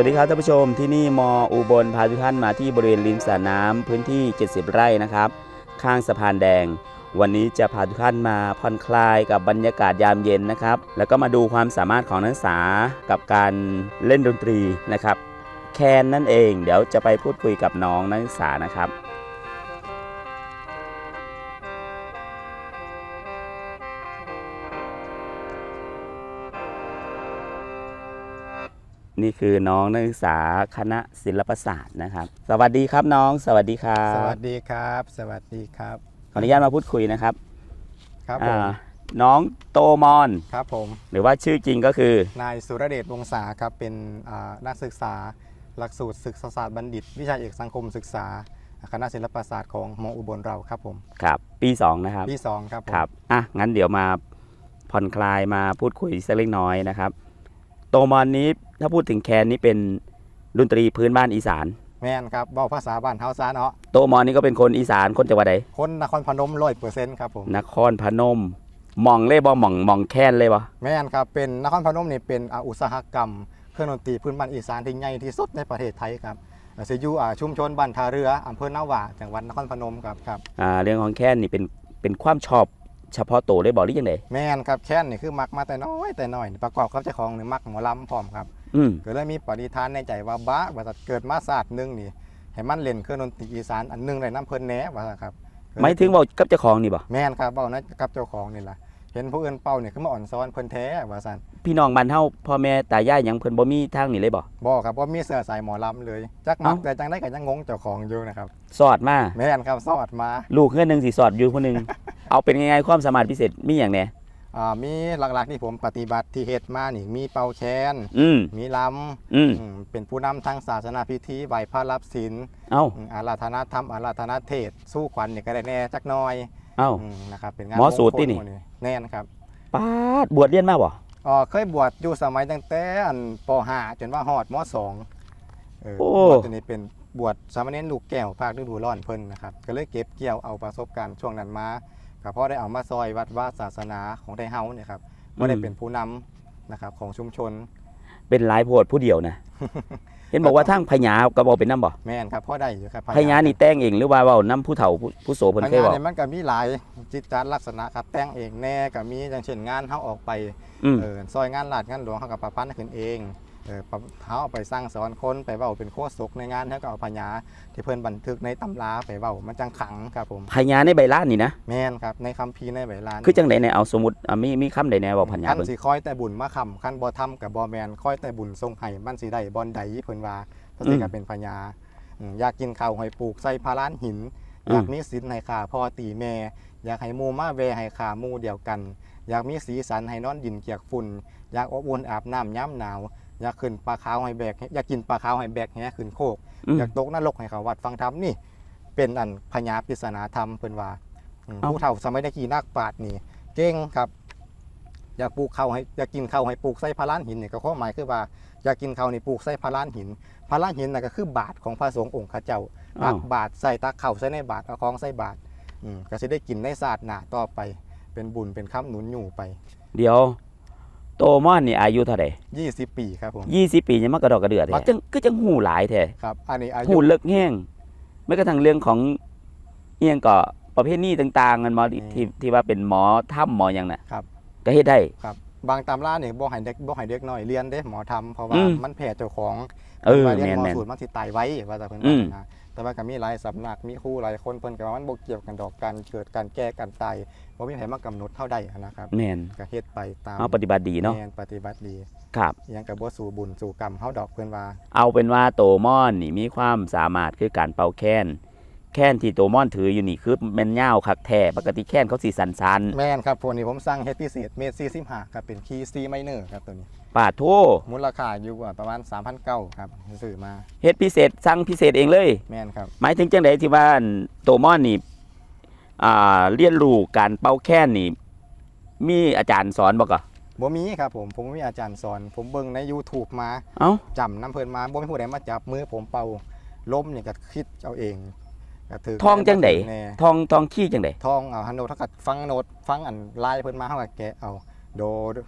วัสดีครับท่านผู้ชมที่นี่มออุบลพาทุกท่านมาที่บริเวณริมสระน้ำพื้นที่ 70 ไร่นะครับ ข้างสะพานแดง วันนี้จะพาทุกท่านมาผ่อนคลายกับบรรยากาศยามเย็นนะครับ แล้วก็มาดูความสามารถของนักศึกษากับการเล่นดนตรีนะครับ แคนนั่นเอง เดี๋ยวจะไปพูดคุยกับน้องนักศึกษานะครับ นี่คือน้องนักศึกษาคณะศิลปศาสตร์นะครับ สวัสดีครับน้อง สวัสดีครัสบวัสดีครับ สวัสดีครับ ขออนุญาตมาพูดคุยนะครับครับผม อ่าน้องโตมอน ครับผม หรือว่าชื่อจริงก็คือนายสุรเดชวงศาครับ เป็นอ่านักศึกษา หลักสูตรศึกษาศาสตร์บัณฑิต วิชาเอกสังคมศึกษา คณะศิลปศาสตร์ของมอุบลเราครับผมครับปี2นะครับที่สองครับผม ครับอะงั้นเดี๋ยวมาผ่อนคลายมาพูดคุยสักเล็กน้อยนะครับ โตมอนนี้ ถ้าพูดถึงแคนนี้เป็นดนตรีพื้นบ้านอีสาน แม่นครับเบ้าภาษาบ้านเฮาซาเนาะโตมอนนี่ก็เป็นคนอีสานคนจังหวัดใดคนนครพนมร้อยเปอร์เซ็นต์ครับผมนครพนมหมองเลยบ่หมองหมองแคนเลยบ่แม่นครับเป็นนครพนมนี่เป็นอ่าอุตสาหกรรม เครื่องดนตรีพื้นบ้านอีสานที่ใหญ่ที่สุดในประเทศไทยครับอ่าสิอยู่อ่าชุมชนบ้านท่าเรืออำเภอนาหว่าจังหวัดนครพนมครับครับ อ่าเรื่องของแคนนี่เป็นเป็นความชอบเฉพาะตัวเลยบอกหรือยังไงแม่นครับแค้นนี่คือมักมาแต่น้อยแต่น้อยประกอบกับเจ้าของนี่มักหมอลำพร้อมครับ อืมก็เลยมีปณิธานในใจว่าบ้าว่าสัตว์เกิดมาศาสตร์หนึงนี่ให้มันเล่นเครื่องดนตรีอีสานอันหนึงได้น้ำเพิ่นแหน่ว่าซั่นครับหมายถึงบอกกับเจ้าของนี่บ่แม่นครับเป้านะกับเจ้าของนี่ล่ะเห็นผู้อื่นเป้านี่คือมาอ่อนซ้อนเพิ่นแท้ว่าซั่นพี่น้องบ้านเฮาพ่อแม่ตายายหยังเพิ่นบ่มีทางนี่เลยบ่ บ่ครับว่ามีเสื้อสายหมอลำเลยจักมักเอ้า แต่จังได้ก็ยังงงเจ้าของอยู่นะครับสอดมา แม่นครับสอดมา ลูกเฮือนหนึงสิสอดอยู่คนหนึง เอาเป็นยังไงความสามารถพิเศษมีหยังแหน่ อ่ามีหลักๆที่ผมปฏิบัติที่เฮ็ดมานี่มีเป่าแคนอืม มีลอืมำอืมเป็นผู้นำทางศาสนาพิธีไหว้พระรับศีลเอ้า อืมอาราธนาธรรมอาราธนาเทศน์สู้ขวัญนี่ก็ได้แน่จักหน้อยเอ้า อืมนะครับเป็นงานหมอสูตรตินี่ มงคลหมู่แน่นครับปาดบวชเรียนมาบ่อ๋อเคยบวชอยู่สมัยตั้งแต่อันป .5 จนว่าฮอดม .2 เออโอ้บวชตัวนี้เป็นบวชสามเณรลูกแก้วภาคฤดูร้อนเพิ่นนะครับก็เลยเก็บเกี่ยวเอาประสบการณ์ช่วงนั้นมา ก็พอได้เอามาซอยวัดว่าศาสนาของไทยเฮาเนี่ยครับบ่ได้เป็นผู้นำนะครับของชุมชนเป็นหลายโพดผู้เดียวนะ เห็นบอกว่าทั้งพญาก็บ่เป็นน้ำบ่แม่นครับพ่อได้อยู่ครับพญานี่แต่งเองหรือว่าเว้านํผู้เฒ่าผู้ผู้โสเพิ่นพเคยญาบอกเนี่ยมันก็มีหลายจิตจารลักษณะครับแต่งเองแน่ก็มีอย่างเช่นงานเฮาออกไปอืมเออซอยงานลาดงานหลวงเขากับประพันธ์ขึ้นเอง เออปะเขาเอาไปสร้างสอนคนไปเว้าเป็นโคศกในงานเขาก็เอาพญาที่เพิ่นบันทึกในตำราไปเว้ามันจังขังครับผมพญาในใบลานนี่นะแม่นครับในคัมภีร์ในใบลานคือจังได๋เนี่ยเอาสมมุติอะมีมีคำใดแน่บอกพญาคันเพิ่นสิคอยแต่บุญมาคำคันบ่ทำกับบ่แมนคอยแต่บุญทรงให้มันสิได้บ่อนใดเพิ่นว่าเพราะสิก็เป็นพญาอืมอยากกินข้าวให้ปลูกใส่พาลานหินอยากมีศีลให้ข้าพ่อตีแม่ อยากให้หมู่มาแวให้ข้าหมู่เดียวกัน อยากมีสีสันให้นอนดินเกียกฝุ่น อยากอบอุ่นอาบน้ำย้ำหนาว อยากขึ้นปลาขาวให้แบกอยากกินปลาขาวให้แบกแหขึ้นโคก อืม อยากตกนรกให้เขาวัดฟังธรรมนี่ เป็นอันพญาปริศนาธรรมเพิ่นว่าอืมเอ้า ผู้เฒ่าสมัยตะกี้นักปราชญ์นี่เก่งครับ อยากปลูกข้าวให้อยากกินข้าวให้ปลูกใส่พาลานหินนี่ก็ข้อหมายคือว่าอยากกินข้าวนี่ปลูกใส่พาลานหินพาลานหินน่ะก็คือบาทของพระสงฆ์องค์ข้าเจ้า ตัอ้าว กบาทใส่ตักข้าวใส่ในบาทเอาของใส่บาทอืมก็สิได้กินในศาสตร์หน้าต่อไป เป็นบุญเป็นค้ำหนุนอยู่ไป เดี๋ยว โตมอนนี่อายุเท่าใด20ปีครับผม20ปียังมากระดอกกระเดือแท้มักจังคือจังหูหลายแท้ครับอันนี้อายุหูเลิกแห้งแม้กระทั่งเรื่องของเอียงก็ประเภทนี้ต่างๆกันหมอที่ที่ที่ว่าเป็นหมอถ้ำหมอหยังน่ะครับก็เฮ็ดได้ครับบางตำราเนี่ยบ่ให้เด็กบ่ให้เด็กน้อยเรียนเด้หมอทำเพราะว่าอืมมันแผ่เจ้าของเออว่าเรียนแม่นหมอแม่นสูตรมันสิตายไว้ว่าแต่เพิ่นอืว่ามนะ แต่ว่าก็มีหลายสำนักมีครูหลายคนเพิ่นก็ว่ามันบ่เกี่ยวกันดอกการเกิดการแก้การตายบ่มีไผมากำหนดเท่าใดนะครับแม่นก็เฮ็ดไปตามเอาปฏิบัติดีเนาะแม่นปฏิบัติดีครับอิหยังก็บ่สู่บุญสู่กรรมเฮาดอกเพิ่นว่า เอาเป็นว่าโตมอนนี่มีความสามารถคือการเป่าแค้น แค้นที่โตมอนถืออยู่นี่คือแม่นยาวคักแท้ปกติแค้นเขาสิสันแม่นครับพวกนี้ผมสั่งเฮ็ดพิเศษเมตร45ครับเป็นคีย์ C minor ครับตัวนี้ๆปาดโทมูลค่าอยู่ว่าประมาณ3,900ครับซื้อมาเฮ็ดพิเศษสั่งพิเศษเองเลย แม่นครับหมายถึงจังไดที่ว่าโตมอนนี่อ่าเรียนรู้การเป่าแค้นนี่มีอาจารย์สอนบ่ก็บ่มีครับผมผมบ่มีอาจารย์สอน ผมเบิ่งใน YouTube มาเอ้าจำน้ำเพิ่นมาบ่มีผู้ใดมาจับมือผมเป่าล้มนี่ก็คิดเอาเอง ก็ถืทองจังไดแน่ทองทองขี้จังไดทองเอาฮันโนเท่ากับฟังโนดฟังอันลายเพิ่นมาเฮาก็แกะเอาโด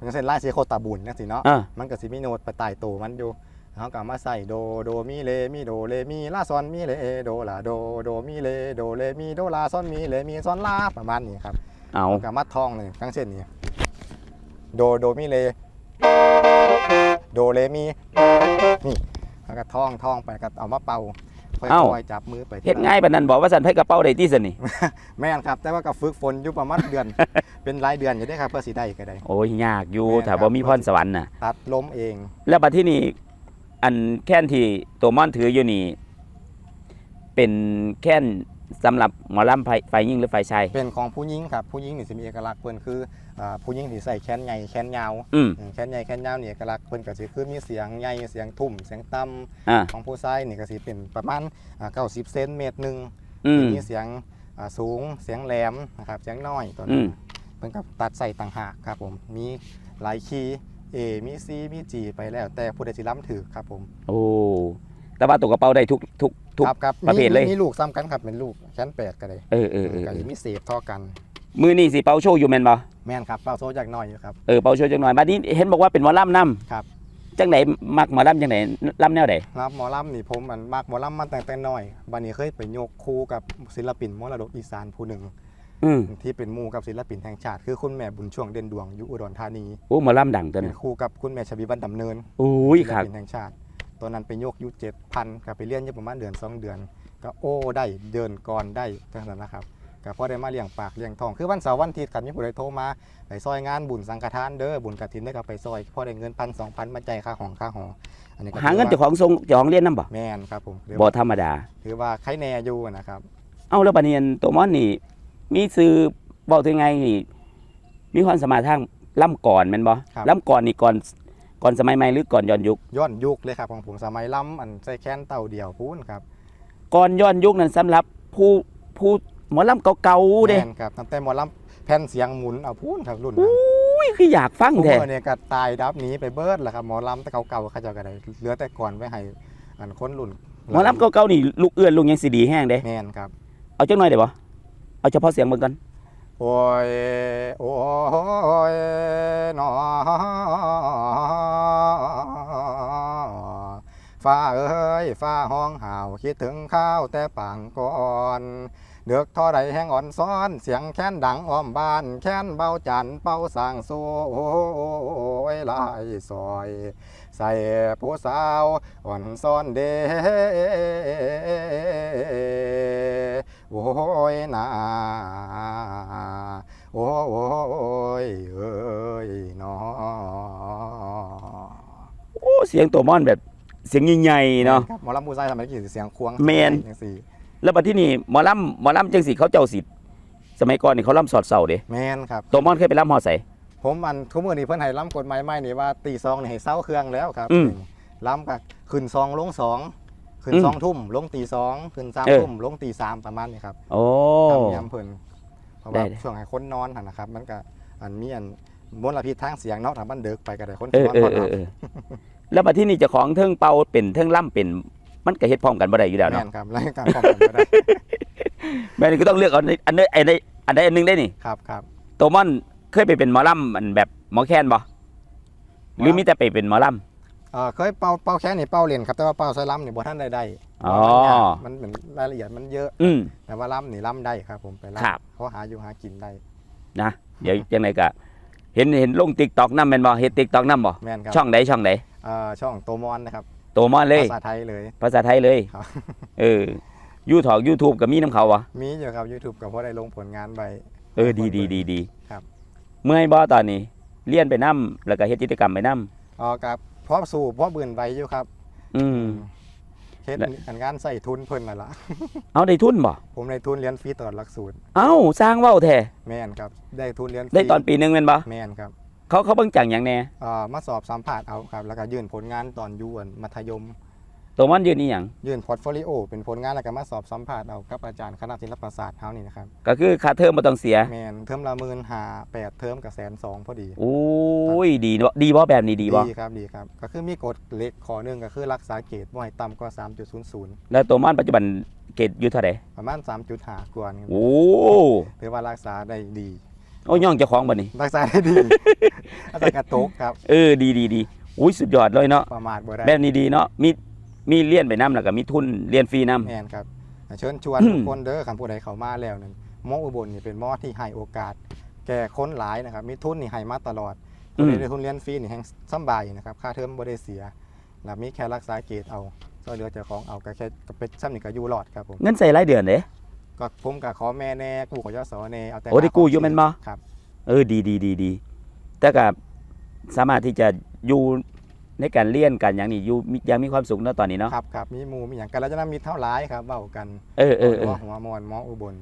อย่างเช่นลายสีโคตาบุญจังซี่เนาะ อ่ามันก็สิมีโนดไปใต้โตวมันอยู่เขาก็มาใส่โดโดมีเลมีโดเลมีลาซอนมีเลโดลาโดโดมีเลโดเลมีโดลาซอนมีเลมีซอนลาประมาณนี้ครับเอาเขาก็มาท่องเลยทั้งเส้นนี้โดโดมีเลโดเลมีนี่แล้วก็ท่องท่องไปก็เอามาเป่า ค่อยๆจับมือไปทีละเฮ็ดง่ายปานนั้นบอกว่าสันไผกระเป๋าได้ที่สนี่แม่นครับ แต่ว่าก็ฝึกฝนอยู่ประมาณเดือน เป็นรายเดือนอยู่ได้ครับเพื่อสิได้ก็ได้ โอ้ยยากอยู่แม่นถ้าครับบ่มีพรสวรรค์น่ะ ตัดล้มเองแล้วบัดที่นี่อันแค้นที่ตัวม่อนถืออยู่นี่ เป็นแค้น สำหรับหมอลำไฟไฟยิ่งหรือไฟชายเป็นของผู้หญิงครับผู้หญิงนี่สิมีเอกลักษณ์เพิ่นคืออ่าผู้หญิงที่ใส่แขนใหญ่แขนยาวอืมอืมแขนใหญ่แขนยาวนี่เอกลักษณ์เพิ่นก็สิคือมีเสียงใหญ่เสียงทุ่มเสียงต่ำอ่าของผู้ชายนี่ก็สิเป็นประมาณอ่า90เซนเมตรหนึง อืม มีเสียงอ่าสูงเสียงแหลมนะครับเสียงน้อยตัวอืนี้ม เพิ่นก็ตัดใส่ต่างหากครับผมมีหลายคีย์ A มี C มี G ไปแล้วแต่ผู้ใดสิล้ำถือครับผมโอ้ แต่ว่าตัวกระเป๋าได้ทุกทุกทุกครับครับประเภทเลยมีมีลูกซ้ำกันครับเป็นลูกแขนแปดก็ได้เออเออเออก็เอสิอมีเศษเท่อกัน มือนี่สิเป่าโชว์อยู่แม่นบ่แม่นครับเป้าโซจากหน่อยอยู่ครับเออเป่าโชว์จังหน่อยบัดนี้เห็นบอกว่าเป็นหมอลำนํครับจังไหนมักหมอลำจังไหนลำแนวใดรับหมอลำนี่ผมมันมากหมอลำมาตั้งแต่น้อยบัดนี้เคยไปโยกคู่กับศิลปินมรดกอีสานผู้หนึ่งอืมที่เป็นหมู่กับศิลปินแห่งชาติคือคุณแม่บุญช่วงเด่นดวงอยู่อุดรธานีโอ้หมอลำดังตัวเป็นั้นนคู่กับคุณแม่ชวีวันดำเนินโอ้ยศิลคักปินแห่งชาติต อนนั้นไปโยกอยุเจ็ดพันกับไปเรียนอยู่ประมาณเดือนสองเดือน ก็โอ้ได้เดินก่อนได้เท่านั้นนะครับก็พอได้มาเลี้ยงปากเลี้ยงทองคือวันเสาร์วันอาทิตย์ครับมีผู้ใดโทรมาไปซอยงานบุญสังฆทานเด้อบุญกฐินได้ก็ไปซอยพอได้เงินพันสองพันมาจ่ายค่าของค่าหออันนี้ก็หาเงินถืเจ้าของทรงเจ้าของเรียนนํบ่แม่นครับผมถือบ่ว่าธรรมดา ถือว่าใครแน่อยู่นะครับ เอาแล้วบัดนี้อันตัวม่อนนี่ มีซื้อเว้าถึงไงนี่มีความสามารถทางล่ำก่อนแม่นบ่ครับ ล่ำก่อนนี่ก่อน ก่อนสมัยใหม่หรือก่อนย้อนยุคย้อนยุคเลยครับของผมสมัยล้ำอันใส่แค้นเต่าเดียวพูนครับก่อนย้อนยุคนั้นสำหรับผู้ผู้หมอลำเก่าๆเด้แม่นครับตั้งแต่หมอลำแผ่นเสียงหมุนเอาพูนครับรุ่นนั้นอุ้ยคืออยากฟังผมแท้เนี่ยก็ตายดับหนีไปเบิดแหละครับหมอลำแต่เก่าๆเขาเจ้าก็ได้เหลือแต่ก่อนไว้ให้อันคนรุ่นหมอลำเก่าๆนี่ลูกเอื้อนลูกยังสิดีแห้งเด้แม่นครับ เอาจังหน่อยได้บ่เอาเฉพาะเสียงเบิ่งก่อนโอ้ยโอ้ยหนอ ฟ้าเอ้ยฟ้าห้องห่าวคิดถึงข้าวแต่ปางก่อนเดือกท่อใดแห้งอ่อนซ้อน เสียงแค้นดังอ้อมบ้าน แค้นเบาจันเป้าสร้างโซโอ้ยลายซอย ใส่ผู้สาวอ่อนซ้อนเดโอ้ยนาโอ้ยเอ้ยนอโอ้เสียงตัวม่อนแบบ เสียงใหญ่ๆเนาะ ครับหมอลำผู้ชายสมัยกี่เสียงควงแม่น จังซี่แล้วบัดที่นี่หมอลำหมอลำจังสิเขาเจ้าสิสมัยก่อนนี่เขาลำสอดเสาเด้แม่นครับ ตัวม่อนเคยไปลำหอใส ผมอันทุกมื้อนี้เพิ่นให้ล้ำกฎหมายใหม่นี่ว่าตีซองนี่ให้เซาเครื่องแล้วครับอืมล้ำกับขึ้นซองลงสองขึ้นอืมสองทุ่มลงตีสองขึ้นสามเออ ทุ่มลงตีสามประมาณนี้ครับโอ้ตามยามเพิ่นเพราะได้ว่าเลยช่วงให้คนนอนหั่นนะครับ มันก็อันมีอันมลพิษทางเสียงเนาะถ้ามันเดึกไปก็ได้คนเออนอนเอบ่อหเอลัอบเออ แล้วบัดที่นี่เจ้าของเทิงเป่าเป็นเทิงล่ำเป็น มันก็เฮ็ดพร้อมกันบ่ได้อยู่แล้วแม่เนาะนครับรายการป้องกันก็ได้แม่นี่ก็ต้องเลือกเอาอันใดอันใดอันใดอันหนึงได้นี่ครับครับตัวม่อนเคยไปเป็นหมอลำอันแบบหมอแคนบ่หรือมีแต่ไปเป็นหมอลเอ่อเคยเป่าเป่าแค่นี่เป่าเล่นครับแต่ว่าเป่าใส่ล้ำนี่บ่ทันได้ได้อ๋อ มันเหมือนรายละเอียดมันเยอะำอืม แต่ว่าล้ำนี่ล้ำได้ครับ ผมไปครับล้ำเขาหาอยู่หากินได้นะเดี๋ยวจังไดก็เห็นเห็นลง TikTok นำแม่นบ่เฮ็ด TikTok นำบ่แม่นครับช่องใดช่องใดเอ่อช่องโตมอนนะครับตัวม่อนเลย ภาษาไทยเลย ภาษาไทยเลยครับ เออยูทอก YouTube ก็มีน้ำเขาวะมีอยู่ครับ YouTube ก็พอได้ลงผลงานไป เออดีดีดีดีครับ เมื่อยบ่ตอนนี้เรียนไปนํแล้วก็เฮ็ดกิจกรรมไปนํอ๋อครับพร้อมสู่พร้อมบืนไว้อยู่ครับอืม เฮ็ดและอันงานใส่ทุนเพิ่นนั่นล่ะ เอาได้ทุนบ่ผมได้ทุนเรียนฟรีตลอดหลักสูตร เอ้าสร้างเว้าแท้แม่นครับ ได้ทุนเรียนฟรีได้ตอนปีหนึงแม่นบ่แม่นครับ เขาเขาเบิ่งจังหยังแน่เอ่อมาสอบสัมภาษณ์เอาครับ แล้วก็ยื่นผลงานตอนอยู่อันมัธยม ตัวม่อนยืนอีหยังยื่นพอร์ตโฟลิโอเป็นผลงานแล้วก็มาสอบสัมภาษณ์เอากับอาจารย์คณะศิลปศาสตร์เฮานี่นะครับก็คือค่าเทอมบ่ต้องเสียแม่นเทอมละหมื่นหาแปดเทอมกับแสนสองพอดี โอ้ยดีเนาะดีบ่แบบนี้ดีบ่ครับดีครับ ก็คือมีกฎเหล็กขอหนึงก็คือรักษาเกรดบ่ให้ต่ำกว่า3.00 แล้วตัวม่อนปัจจุบันเกรดอยู่เท่าใดประมาณ3.5กว่านี่โอ้ถือว่ารักษาได้ดี โอ้ย่องเจ้าของบ่นี่รักษาได้ดี อาจารย์กระตกครับ เออดีดีดีอุ้ยสุดยอดเลยเนาะประมาทบ่ได้แบบนี้ดีเนาะมีมีเรียนไปนํแล้วก็มีทุนเรียนฟรีนํแม่นครับเชิญชวนอืมทุกคนเด้อคำผู้ใดเข้ามาแล้วนั่นหมออุบลนี่เป็นหมอที่ให้โอกาส แก่คนหลายนะครับ มีทุนนี่ให้มาตลอดผู้ใดได้ทุนเรียนฟรีนี่แฮงสำบายนะครับค่าเทอมบ่ได้เสียแล้วมีแค่รักษาเกรดเอาซอยเหลือเจ้าของเอาก็แค่ก็เป็นซ้ำนี่ก็อยู่รอดครับผมเงินใส่รายเดือนเด้ก็ผมก็ขอแม่แน่กู้ของยศแน่เอาแต่โอ้ได้กู้อยู่แม่นบ่ครับเออดีดีดีดี แต่ก็สามารถที่จะอยู่ในการเรียนกันอย่างนี้อยู่มียังมีความสุขเนาะตอนนี้เนาะครับครับมีหมู่มีหยังกันแล้วจะนำมีเท่าหลายครับเว้ากันเออเออเอหัอวหัวมอนหมออุบล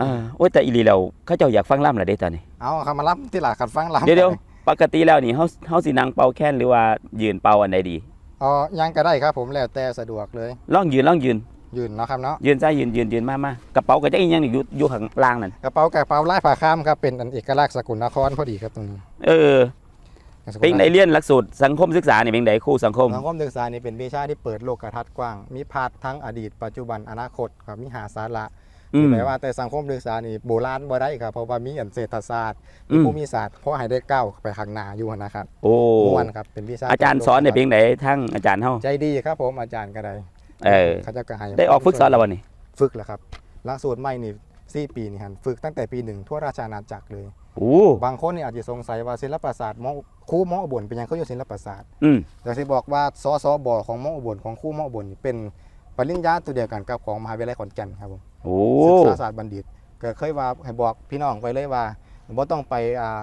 อ่าโอ้ยแต่อีหลีเราเขาเจ้าอยากฟังล่ำเหรอเด้ตอนนี้เอาคำมารับที่หลักขัดฟังลำเดี๋ยวเดี๋ยวปกติแล้วนี่เฮาเฮาสินั่งเป่าแค้นหรือว่ายืนเป่าอันใดดีอ๋อยังก็ได้ครับผมแล้วแต่สะดวกเลยลองยืนลองยืน ยืนเนาะครับเนาะยืนซ้ายยืนยืนยืนมามากระเป๋าก็จะอีหยังนี่อยู่อยู่ข้างล่างนั่นกระเป๋ากระเป๋าลายผ้าข้ามครับเป็นอันเอกลักษณ์สกุลนครพอดีครับตรงนี้เออสกุลเป็นไดเรียนหลักสูตรสังคมศึกษานี่เป็นไดครูสังคมสังคมศึกษานี่เป็นวิชาที่เปิดโลกทัศน์กว้าง มีพาดทั้งอดีต ปัจจุบันอนาคตครับมีหาสาระอืมแปลว่าแต่สังคมศึกษานี่โบราณบ่ได้ครับเพราะว่ามีอันเศรษฐศาสตร์อืมีมภูมิศาสตร์เพราะให้ได้ก้าวไปข้างหน้าอยู่นะครับ โอ้ม่วนครับเป็นวิชาอาจารย์สอนในเพียงไหนทั้งอาจารย์เฮาใจดีครับผมอาจารย์ก็ได้ เออเขาจะก็ให้ได้ออกฝึกสอนแล้ววันนี้ฝึกแล้วครับหลักสูตรใหม่นี่สี่ปีนี่ฮันฝึกตั้งแต่ปีหนึ่งทั่วราชอาณาจักรเลยโอ้บางคนนี่อาจจะสงสัยว่าศิลปศาสตร์หมอครูหมออุบลเป็นหยังเขาอยู่ศิลปศาสตร์อืมแต่สิบอกว่าสสบของหมออุบลของครูหมออุบลนี่เป็นปริญญาตัวเดียวกันกับของมหาวิทยาลัยขอนแก่นครับผมโอ้ศึกษาศาสตร์บัณฑิต ก็เคยว่าให้บอกพี่น้องไปเลยว่าบ่ต้องไปอ่า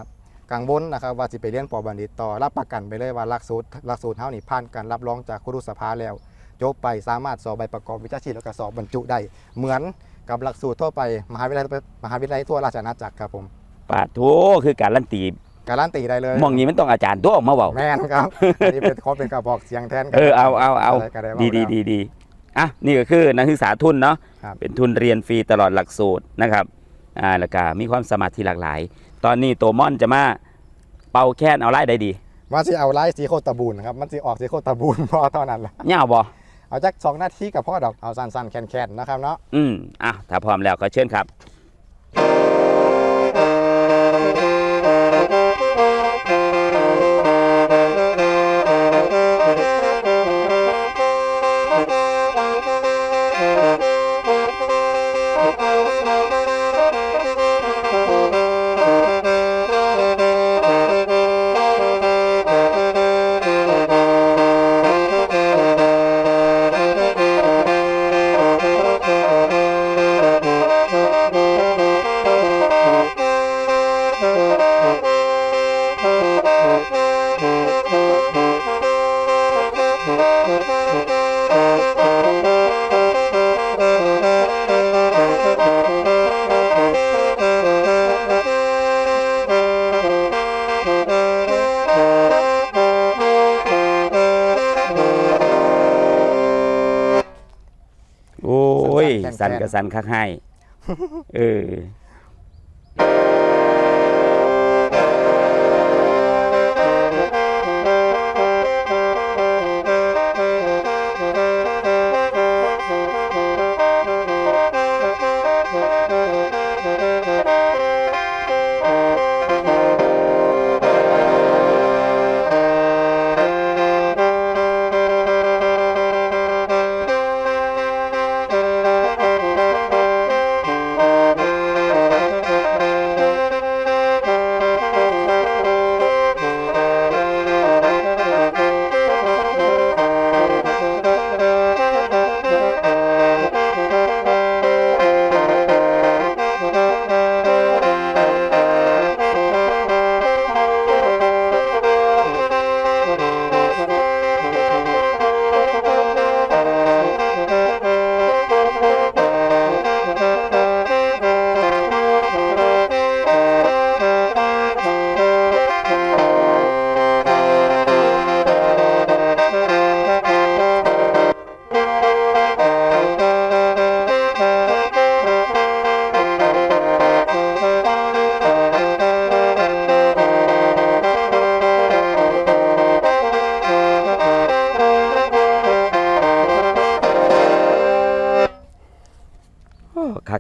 กังวลนะครับว่าสิไปเรียนปอบัณฑิตต่อรับประกันไปเลยว่าหลักสูตรหลักสูตรเฮานี่ผ่านการรับรองจากครุสภาแล้ว จบไปสามารถสอบใบประกอบวิชาชีพแล้วก็สอบบรรจุได้เหมือนกับหลักสูตรทั่วไปมหาวิทยาลัยมหาวิทยาลัยทั่วราชอาณาจักรครับผมปาดโถคือการลั่นตีการันตีได้เลยหมองนี้มันต้องอาจารย์ตัวออกมาเว้าแม่นครับอันนี้เป็นขอเป็นกระบอกเสียงแทนกันเออเอาเอาเอาะไรก็ไเว้าดีดีแล้วดีดีอะนี่ก็คือนักศึกษาทุนเนาะครับเป็นทุนเรียนฟรีตลอดหลักสูตรนะครับอ่าแล้วก็มีความสามารถที่หลากหลาย ตอนนี้ตัวม่อนจะมาเป่าแค้นเอาไล่ได้ดีว่าสิเอาไลฟ์สีโคตรตะบูนครับมันสิออกสีโคตรตะบูนพอเท่านั้นละเงาบ่ เอาจักสองนาทีกับพ่อดอกเอาสั้นๆแคนๆนะครับเนาะอืมอะถ้าพร้อมแล้วก็เชิญครับ สั้นๆแค่นๆสันกับสันคักให้เออ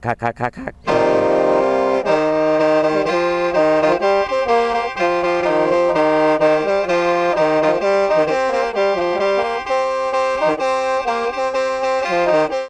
คักคักคักคักคัก